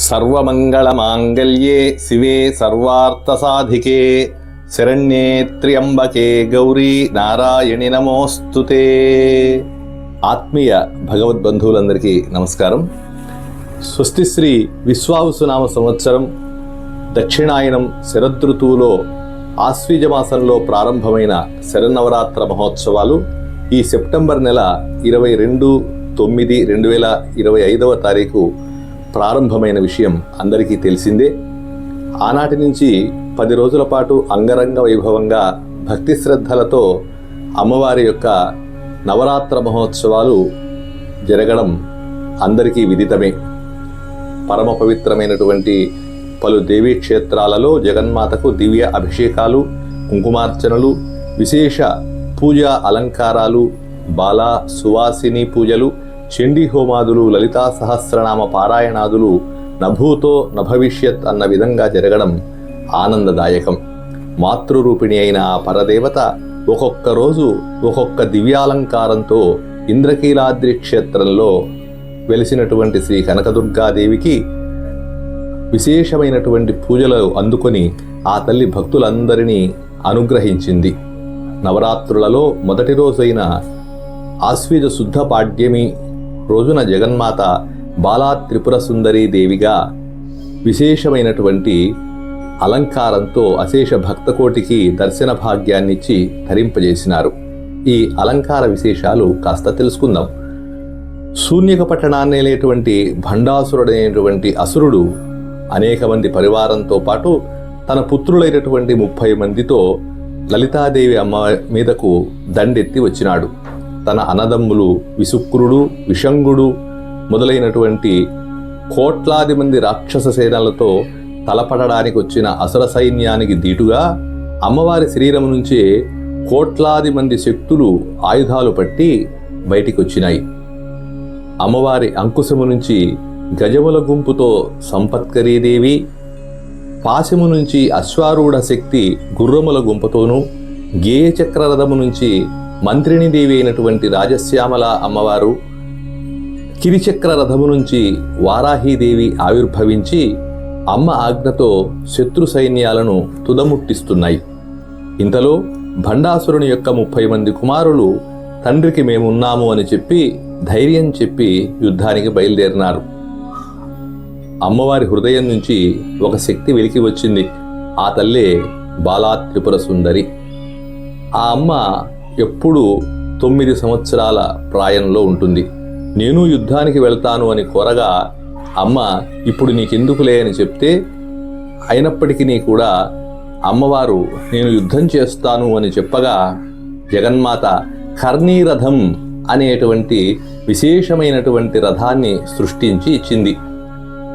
సర్వమంగళమాంగళ్యే శివే సర్వార్థసాధికే. శరణ్యే త్ర్యంబకే గౌరీ నారాయణి నమోస్తుతే ఆత్మీయ భగవద్బంధువులందరికీ నమస్కారం. స్వస్తి శ్రీ విశ్వావసునామ సంవత్సరం దక్షిణాయనం శరదృతువులో ఆశ్వీజ మాసంలో ప్రారంభమైన శరన్నవరాత్ర మహోత్సవాలు ఈ సెప్టెంబర్ నెల ఇరవై రెండు తొమ్మిది రెండు వేల ఇరవై ఐదవ తారీఖు ప్రారంభమైన విషయం అందరికీ తెలిసిందే. ఆనాటి నుంచి పది రోజుల పాటు అంగరంగ వైభవంగా భక్తి శ్రద్ధలతో అమ్మవారి యొక్క నవరాత్ర మహోత్సవాలు జరగడం అందరికీ విదితమే. పరమ పవిత్రమైనటువంటి పలు దేవీ క్షేత్రాలలో జగన్మాతకు దివ్య అభిషేకాలు కుంకుమార్చనలు విశేష పూజా అలంకారాలు బాలా సువాసిని పూజలు చండీ హోమాదులు లలితా సహస్రనామ పారాయణాదులు నభూతో నభవిష్యత్ అన్న విధంగా జరగడం ఆనందదాయకం. మాతృరూపిణి అయిన ఆ పరదేవత ఒక్కొక్క రోజు ఒక్కొక్క దివ్యాలంకారంతో ఇంద్రకీలాద్రి క్షేత్రంలో వెలిసినటువంటి శ్రీ కనకదుర్గాదేవికి విశేషమైనటువంటి పూజలు అందుకొని ఆ తల్లి భక్తులందరినీ అనుగ్రహించింది. నవరాత్రులలో మొదటి రోజైన ఆశ్వీజ శుద్ధ పాడ్యమి రోజున జగన్మాత బాలా త్రిపుర సుందరీ దేవిగా విశేషమైనటువంటి అలంకారంతో అశేష భక్తకోటికి దర్శన భాగ్యాన్నిచ్చి ధరింపజేసినారు. ఈ అలంకార విశేషాలు కాస్త తెలుసుకుందాం. శూన్యక పట్టణాన్నేలేటువంటి భండాసురుడైనటువంటి అసురుడు అనేక మంది పరివారంతో పాటు తన పుత్రులైనటువంటి ముప్పై మందితో లలితాదేవి అమ్మ మీదకు దండెత్తి వచ్చినాడు. తన అనదమ్ములు విసుక్రుడు విషంగుడు మొదలైనటువంటి కోట్లాది మంది రాక్షస సేనలతో తలపడడానికి వచ్చిన అసుర సైన్యానికి దీటుగా అమ్మవారి శరీరం నుంచే కోట్లాది మంది శక్తులు ఆయుధాలు పట్టి బయటికి వచ్చినాయి అమ్మవారి అంకుశము నుంచి గజముల గుంపుతో సంపత్కరీదేవి పాశము నుంచి అశ్వారూఢ శక్తి గుర్రముల గుంపుతోనూ గేయచక్రరథము నుంచి మంత్రిని దేవి అయినటువంటి రాజశ్యామల అమ్మవారు కిరిచక్ర రథము నుంచి వారాహీదేవి ఆవిర్భవించి అమ్మ ఆజ్ఞతో శత్రు సైన్యాలను తుదముట్టిస్తున్నాయి. ఇంతలో భండాసురుని యొక్క ముప్పై మంది కుమారులు తండ్రికి మేమున్నాము అని చెప్పి ధైర్యం చెప్పి యుద్ధానికి బయలుదేరినారు. అమ్మవారి హృదయం నుంచి ఒక శక్తి వెలికి వచ్చింది. ఆ తల్లే బాలా త్రిపుర సుందరి. ఆ అమ్మ ఎప్పుడూ తొమ్మిది సంవత్సరాల ప్రాయంలో ఉంటుంది. నేను యుద్ధానికి వెళ్తాను అని కోరగా అమ్మ ఇప్పుడు నీకెందుకులే అని చెప్తే అయినప్పటికీ కూడా అమ్మవారు నేను యుద్ధం చేస్తాను అని చెప్పగా జగన్మాత కర్ణీరథం అనేటువంటి విశేషమైనటువంటి రథాన్ని సృష్టించి ఇచ్చింది.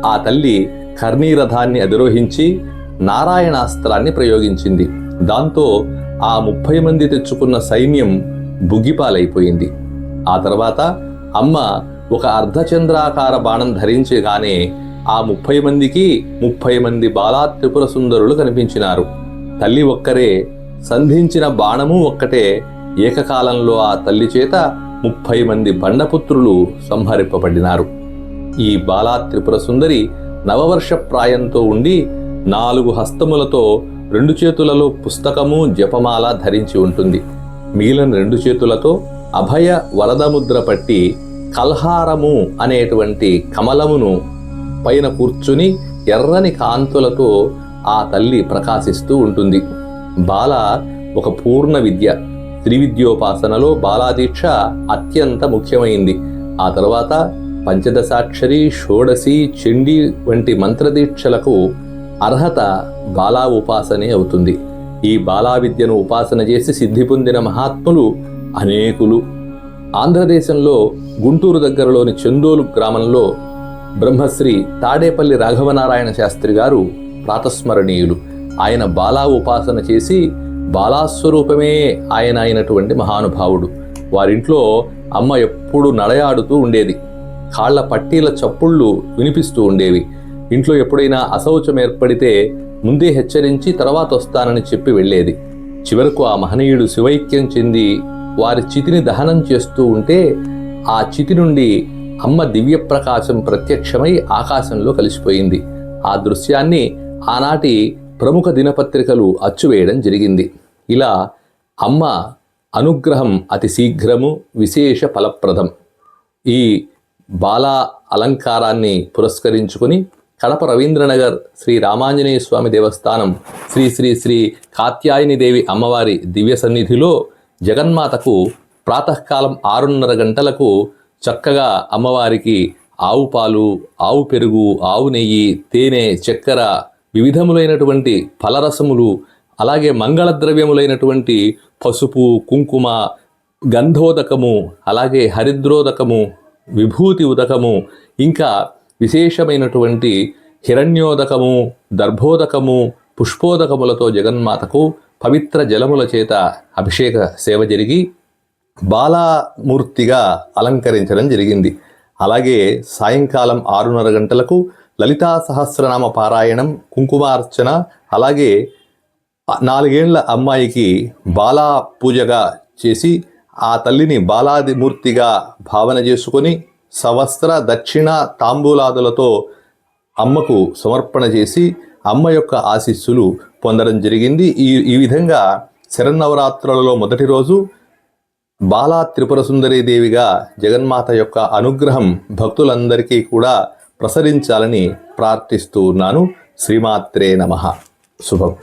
ఆ తల్లి కర్ణీరథాన్ని అధిరోహించి నారాయణాస్త్రాన్ని ప్రయోగించింది. దాంతో ఆ ముప్పై మంది తెచ్చుకున్న సైన్యం బుగ్గిపాలైపోయింది ఆ తర్వాత అమ్మ ఒక అర్ధచంద్రాకార బాణం ధరించగానే ఆ ముప్పై మందికి ముప్పై మంది బాలా త్రిపుర సుందరులు కనిపించినారు. తల్లి ఒక్కరే సంధించిన బాణము ఒక్కటే ఏకకాలంలో ఆ తల్లి చేత ముప్పై మంది బండపుత్రులు సంహరింపబడినారు. ఈ బాలా త్రిపుర సుందరి నవవర్ష ప్రాయంతో ఉండి నాలుగు హస్తములతో రెండు చేతులలో పుస్తకము జపమాల ధరించి ఉంటుంది. మిగిలిన రెండు చేతులతో అభయ వరదముద్ర పట్టి కల్హారము అనేటువంటి కమలమును పైన కూర్చుని ఎర్రని కాంతులతో ఆ తల్లి ప్రకాశిస్తూ ఉంటుంది. బాల ఒక పూర్ణ విద్య. త్రివిద్యోపాసనలో బాలాదీక్ష అత్యంత ముఖ్యమైంది. ఆ తర్వాత పంచదశాక్షరి షోడసి చండీ వంటి మంత్రదీక్షలకు అర్హత బాలా ఉపాసనే అవుతుంది. ఈ బాలా విద్యను ఉపాసన చేసి సిద్ధి పొందిన మహాత్ములు అనేకులు. ఆంధ్రదేశంలో గుంటూరు దగ్గరలోని చందోలు గ్రామంలో బ్రహ్మశ్రీ తాడేపల్లి రాఘవనారాయణ శాస్త్రి గారు ప్రాతస్మరణీయులు. ఆయన బాలా ఉపాసన చేసి బాలాస్వరూపమే ఆయన అయినటువంటి మహానుభావుడు. వారింట్లో అమ్మ ఎప్పుడు నడయాడుతూ ఉండేది. కాళ్ళ పట్టీల చప్పుళ్ళు వినిపిస్తూ ఉండేవి. ఇంట్లో ఎప్పుడైనా అశౌచం ఏర్పడితే ముందే హెచ్చరించి తర్వాత వస్తానని చెప్పి వెళ్ళేది. చివరకు ఆ మహనీయుడు శివైక్యం చెంది వారి చితిని దహనం చేస్తూ ఉంటే ఆ చితి నుండి అమ్మ దివ్య ప్రకాశం ప్రత్యక్షమై ఆకాశంలో కలిసిపోయింది. ఆ దృశ్యాన్ని ఆనాటి ప్రముఖ దినపత్రికలు అచ్చువేయడం జరిగింది. ఇలా అమ్మ అనుగ్రహం అతి శీఘ్రము విశేష ఫలప్రదం. ఈ బాలా అలంకారాన్ని పురస్కరించుకుని కడప రవీంద్రనగర్ శ్రీ రామాంజనేయ స్వామి దేవస్థానం శ్రీ శ్రీ శ్రీ కాత్యాయని దేవి అమ్మవారి దివ్య సన్నిధిలో జగన్మాతకు ప్రాతకాలం ఆరున్నర గంటలకు చక్కగా అమ్మవారికి ఆవు పాలు ఆవు పెరుగు ఆవు నెయ్యి తేనె చక్కెర వివిధములైనటువంటి ఫలరసములు అలాగే మంగళ ద్రవ్యములైనటువంటి పసుపు కుంకుమ గంధోదకము అలాగే హరిద్రోదకము విభూతి ఉదకము ఇంకా విశేషమైనటువంటి హిరణ్యోదకము దర్భోదకము పుష్పోదకములతో జగన్మాతకు పవిత్ర జలముల చేత అభిషేక సేవ జరిగి బాలామూర్తిగా అలంకరించడం జరిగింది. అలాగే సాయంకాలం ఆరున్నర గంటలకు లలితా సహస్రనామ పారాయణం కుంకుమార్చన అలాగే నాలుగేళ్ళ అమ్మాయికి బాలా పూజగా చేసి ఆ తల్లిని బాలాది మూర్తిగా భావన చేసుకొని సవస్త్ర దక్షిణ తాంబూలాదులతో అమ్మకు సమర్పణ చేసి అమ్మ యొక్క ఆశీస్సులు పొందడం జరిగింది. ఈ ఈ విధంగా శరన్నవరాత్రులలో మొదటి రోజు బాలా త్రిపుర సుందరీ దేవిగా జగన్మాత యొక్క అనుగ్రహం భక్తులందరికీ కూడా ప్రసరించాలని ప్రార్థిస్తూ ఉన్నాను. శ్రీమాత్రే నమ. శుభం.